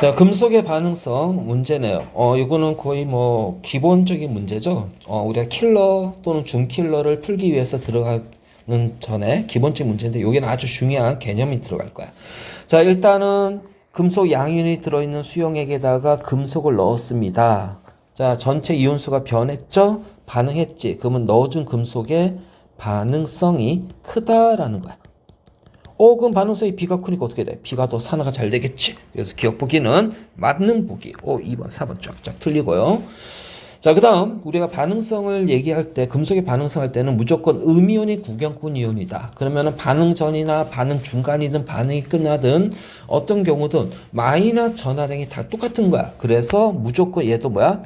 자, 금속의 반응성 문제네요. 어, 이거는 거의 뭐 기본적인 문제죠. 어, 우리가 킬러 또는 준킬러를 풀기 위해서 들어가는 전에 기본적인 문제인데 여기는 아주 중요한 개념이 들어갈 거야. 자, 일단은 금속 양윤이 들어있는 수용액에다가 금속을 넣었습니다. 자, 전체 이온수가 변했죠? 반응했지. 그러면 넣어준 금속의 반응성이 크다라는 거야. 어, 그럼 반응성이 B가 크니까 어떻게 돼? B가 더 산화가 잘 되겠지. 그래서 기억 보기는 맞는 보기. 어, 2번, 4번 쫙쫙 틀리고요. 자, 그 다음, 우리가 반응성을 얘기할 때, 금속의 반응성 할 때는 무조건 음이온이 구경꾼 이온이다. 그러면은 반응 전이나 반응 중간이든 반응이 끝나든 어떤 경우든 마이너스 전하량이 다 똑같은 거야. 그래서 무조건 얘도 뭐야?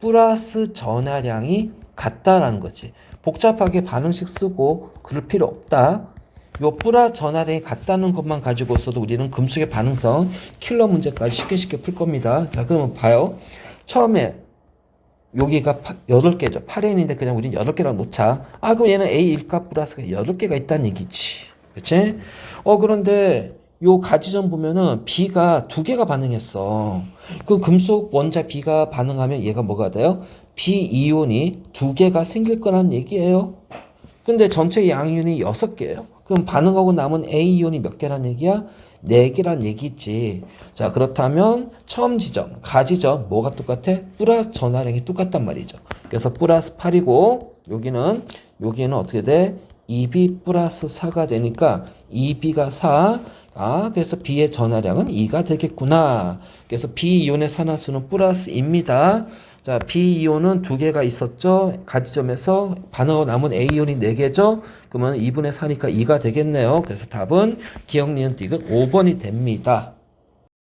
플러스 전하량이 같다라는 거지. 복잡하게 반응식 쓰고 그럴 필요 없다. 요 뿌라 전하량이 같다는 것만 가지고서도 우리는 금속의 반응성 킬러 문제까지 쉽게 쉽게 풀 겁니다. 자, 그러면 봐요. 처음에 여기가 8개죠. 8n인데 그냥 우린 8개랑 놓자. 아, 그럼 얘는 A 일값 플러스가 8개가 있다는 얘기지. 그치? 어, 그런데 요 가지점 보면은 B가 두 개가 반응했어. 그 금속 원자 B가 반응하면 얘가 뭐가 돼요? B 이온이 두 개가 생길 거란 얘기예요. 근데 전체 양윤이 6개예요. 그럼 반응하고 남은 A 이온이 몇 개란 얘기야? 4개란 얘기지. 자, 그렇다면 처음 지점, 가지점 뭐가 똑같아? 플러스 전하량이 똑같단 말이죠. 그래서 플러스 8이고 여기는 여기는 어떻게 돼? 2B 플러스 4가 되니까 2B가 4. 아, 그래서 B의 전하량은 2가 되겠구나. 그래서 B 이온의 산화수는 플러스입니다. 자, B 이온은 두 개가 있었죠. 가지점에서 반응하고 남은 A 이온이 네 개죠. 그러면 2분의 4니까 2가 되겠네요. 그래서 답은 기억 니은 띠은 5번이 됩니다.